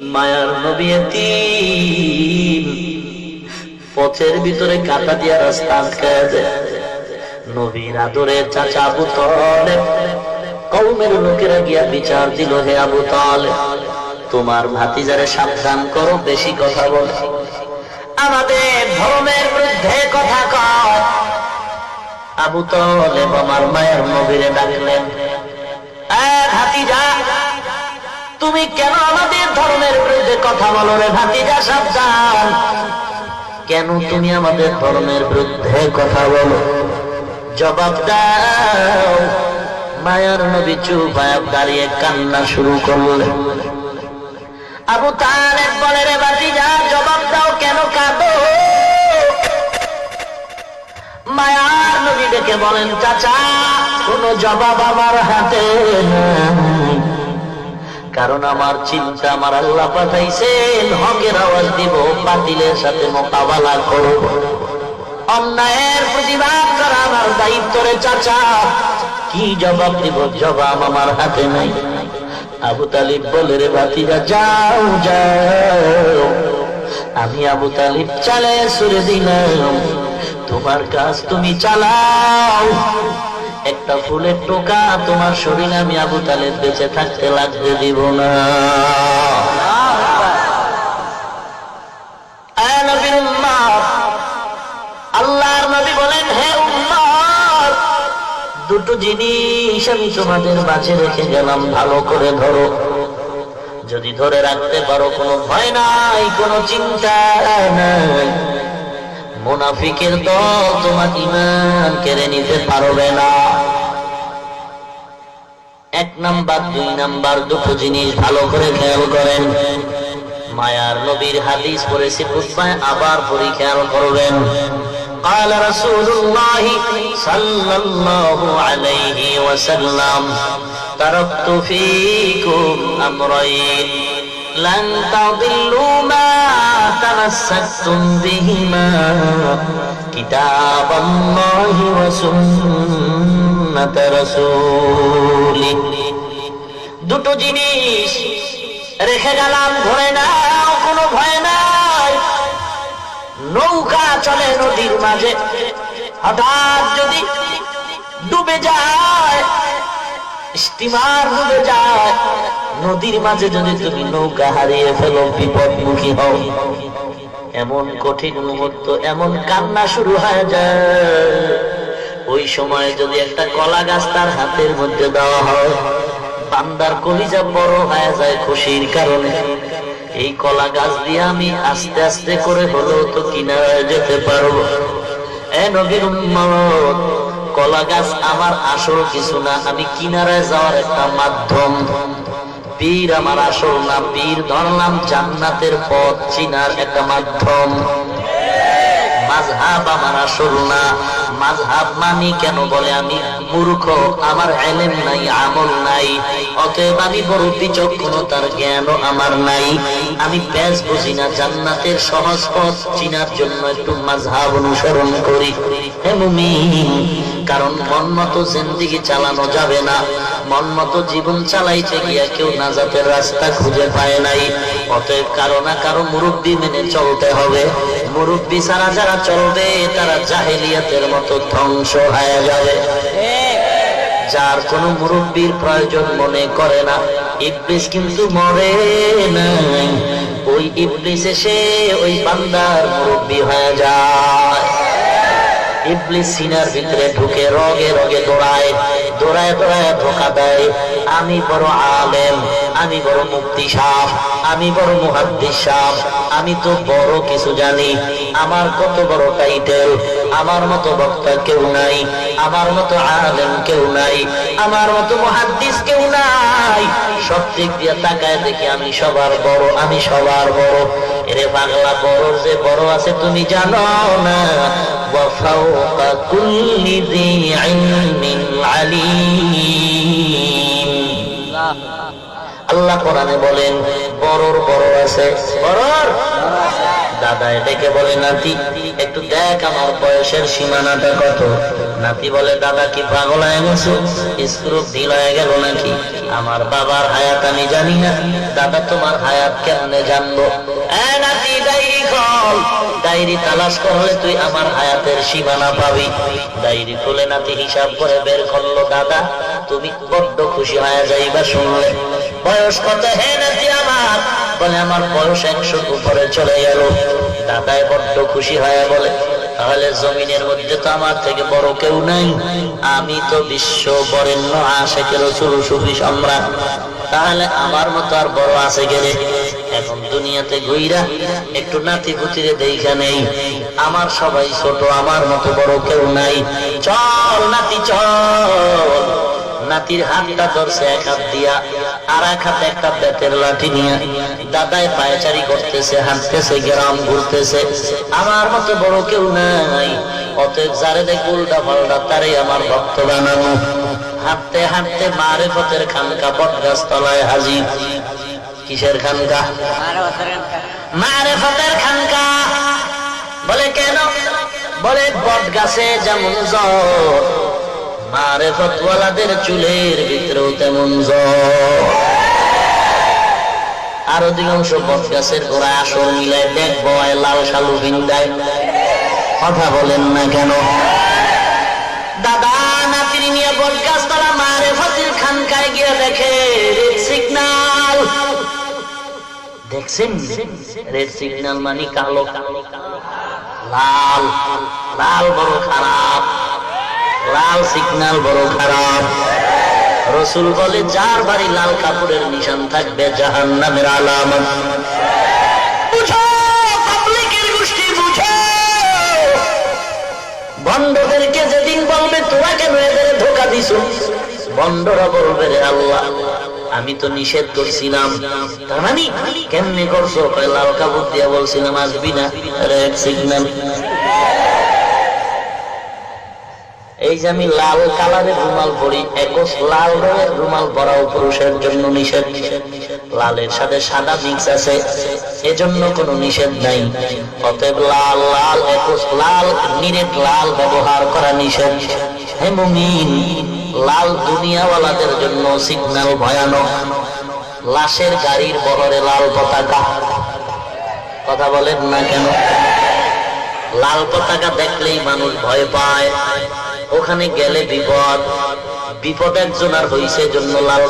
মায়ার নবী পথের ভিতরে কাটা দিয়া রাস্তা আটকায় নবীর আদরে চাচা আবু কৌমের লোকেরা গিয়া বিচার দিল, হে আবু তলেব, তোমার ভাতিজারে সাবধান করো, বেশি কথা বল। আমাদের ধর্মের বিরুদ্ধে কথা কয়। আবু তলেব আমার মায়ের নবীরে ডাকলেন ভাতিজা তুমি কেন আমাদের ধর্মের বিরুদ্ধে কথা বলো রে ভাতিজা, সাবধান। কেন তুমি আমাদের ধর্মের বিরুদ্ধে কথা বলো? জবাব দাও। মায়ার নবী চুপায় দাঁড়িয়ে কান্না শুরু করলেন আবু তালেব বলে, রে ভাতিজা, জবাব দাও, কেন কাঁদো? মায়ার নবী ডেকে বলেন, চাচা, কোন জবাব আমার হাতে কারণ আমার চিন্তা, আমার আল্লাহ পাঠাইছেন, হকের আওয়াজ দিব, বাতিলের সাথে মোকাবেলা করব। অন্যায়ের প্রতিবাদ করা আমার দায়িত্ব রে চাচা। কি জবাব দিব? জবাব আমার হাতে নাই। আবু তালিব বলে, রে বাতিরা যাও যাও। আমি আবু তালিব চালে সুরে দিলাম। তোমার কাজ তুমি চালাও। একটা ফুলের টোকা তোমার শরীরে আমি আবু তালেব বেঁচে থাকতে লাগতে দিব না আল্লাহর নবী বলেন, হে দুটো জিনিস আমি তোমাদের মাঝে রেখে গেলাম, ভালো করে ধরো। যদি ধরে রাখতে পারো, কোনো ভয় নাই, কোনো চিন্তা নাই। মুনাফিকের দল তোমার ইমান কেড়ে নিতে পারবে না। এক নাম্বার দুই নাম্বার দুটো জিনিস ভালো করে খেয়াল করেন মায়ার নবীর হাদিস পড়েছি খুতবায় আবার পরি খেয়াল করবেন قال رسول الله صلى الله عليه وسلم تركت فيكم أمرين لن تضلوا ما تمسكتم بهما كتاب الله وسنة رسوله দুটো জিনিস রেখে গেলাম, ধরে নাও, কোনো ভয় নাই। নৌকা চলে নদীর মাঝে। হঠাৎ যদি ডুবে যায়, স্টিমার ডুবে যায়, নদীর মাঝে যদি তুমি নৌকা হারিয়ে ফেলো, বিপদমুখী হও। এমন কঠিন মুহূর্ত, এমন কান্না শুরু হয়ে যায়। ওই সময় যদি একটা কলা গাছ তার হাতের মধ্যে দেওয়া হয়, বান্দার কলিজা বড় হয়ে যায় খুশির কারণে। এই কলা গাছ দিয়ে আমি আস্তে আস্তে করে হলেও তো কিনারায় যেতে পারব। এ কলা গাছ আমার আসল কিছু না, আমি কিনারায় যাওয়ার একটা মাধ্যম। পীর আমার আসল না পীর ধরলাম জান্নাতের পথ চিনার একটা মাধ্যম। মাঝহাব আমার আসল না। মাঝহাব মানি কেন বলে আমি মূর্খ? আমার এলেম নাই, আমল নাই। অতএব আমি বড় বিচক্ষণতার জ্ঞানও আমার নাই। আমি প্যাস বুঝি না, জান্নাতের সহজ পথ চিনার জন্য একটু মাঝহাব অনুসরণ করি। হে কারণ মন মতো জিন্দিগি চালানো যাবে না। মন মতো জীবন চালাইতে গিয়া কেউ না নাজাতের রাস্তা খুঁজে পায় নাই। অতএব কারও না কারও মুরব্বী মেনে চলতে হবে। মুরব্বী ছাড়া যারা চলবে, তারা জাহেলিয়াতের মতো ধ্বংস হয়ে যাবে। যার কোনো মুরব্বীর প্রয়োজন মনে করে না। ইবলিস কিন্তু মরে নাই ওই ইবলিস এসে ওই বান্দার মুরব্বী হয়ে যায়। ইবলিস সিনার ভিতরে ঢুকে রগে রগে দৌড়ায় দৌড়ায় দৌড়ায় ধোকা দেয়। আমি বড় আলেম আমি বড় মুক্তি সাপ আমি বড় মুহাদ্দিস সাপ আমি তো বড় কিছু জানি আমার কত বড় টাইটেল আমার মতো বক্তা কেউ নাই আমার মতো আলেম কেউ নাই আমার মতো মুহাদ্দিস কেউ নাই সব দিক দিয়ে তাকায় দেখি আমি সবার বড় আমি সবার বড় এরে বাংলা বড় যে বড় আছে তুমি জানো না وفوق كل ذي علم عليم আল্লাহ কোরআনে বলেন বড়র বড় আছে। বড়র দাদায় ডেকে বলে, নাতি, একটু দেখ আমার বয়সের সীমানাটা কত। নাতি বলে, দাদা কি পাগল হয়ে গেছে? স্ক্রু ঢিল হয়ে গেল নাকি? আমার বাবার হায়াত আমি জানি না। দাদা, তোমার হায়াত কেমনে জানব? নাতি খোল। ডায়েরি তালাশ করলে তুই আমার হায়াতের সীমানা পাবি। ডায়েরি খুলে নাতি হিসাব করে বের করল, দাদা, তুমি বড্ড খুশি হয়ে যাইবা শুনলে। বয়স কত হে নাতি আমার? বলে আমার বয়স একশোর উপরে চলে গেল। দাদায় বড্ড খুশি হয়ে বলে, তাহলে জমিনের মধ্যে তো আমার থেকে বড় কেউ নাই। আমি তো বিশ্ব বরেণ্য আশেকের রসুল সুফি সম্রাট। তাহলে আমার মতো আর বড় আছে গেলে এখন দুনিয়াতে গইরা একটু নাতি পুতিরে দেখা নেই। আমার সবাই ছোট, আমার মতো বড় কেউ নাই। চল নাতি, চল। নাতির হাতটা ধরছে এক হাত দিয়া, আর এক হাতে একটা বেতের লাঠি নিয়ে। দাদায় পায়চারি করতেছে, হাঁটতেছে, গ্রাম ঘুরতেছে। আমার মতো বড় কেউ নাই। অতএব যারে দেখ উল্টা পাল্টা তারই আমার ভক্ত বানানো। হাঁটতে হাঁটতে মারে পথের খানকা বট গাছ তলায় হাজির। কিসের খানকা? মারে পথের খানকা। বলে কেন? বলে বট গাছে যেমন জ্বর মারে ফতওয়ালাদের চুলের ভিতরেও তেমন জ্বর আর অধিকাংশ বট গাছের গোড়ায় আসর মিলায় দেখ বয়, লাল সালু ভিন্দায় কথা বলেন না কেন? দাদা, নাতিনি নিয়ে বট গাছ তারা মারে ফতির খানকায় গিয়ে দেখে সিগনাল। দেখছেন? রেড সিগন্যাল মানে কালো। লাল। লাল বড় খারাপ। লাল সিগন্যাল বড় খারাপ। রসুল বলে, যার বাড়ি লাল কাপড়ের নিশান থাকবে জাহান নামের আলামত। বন্ধদেরকে যেদিন বলবে, তোরা কেন এদের ধোকা দিছ? বন্ধরা বলবে, রে আল্লাহ আমি তো নিষেধ করছিলাম। মানে কেমনে করছ? লাল কাপড় দিয়া বলছিলাম, আসবি না। রেড সিগন্যাল এই যে আমি লাল কালারের রুমাল পরি, একস লাল রঙের রুমাল পরাও পুরুষের জন্য নিষেধ। লালের সাথে সাদা মিক্স আছে, এজন্য কোনো নিষেধ নাই। অতএব লাল লাল, একস লাল, নিরেট লাল ব্যবহার করা নিষেধ। হে মুমিন লাল দুনিয়াওয়ালাদের জন্য সিগন্যাল ভয়ানক। লাশের গাড়ির বহরে লাল পতাকা। কথা বলেন না কেন? লাল পতাকা দেখলেই মানুষ ভয় পায়। ওখানে গেলে বিপদ। বিপদ একজন আর হইছে জন্য লাল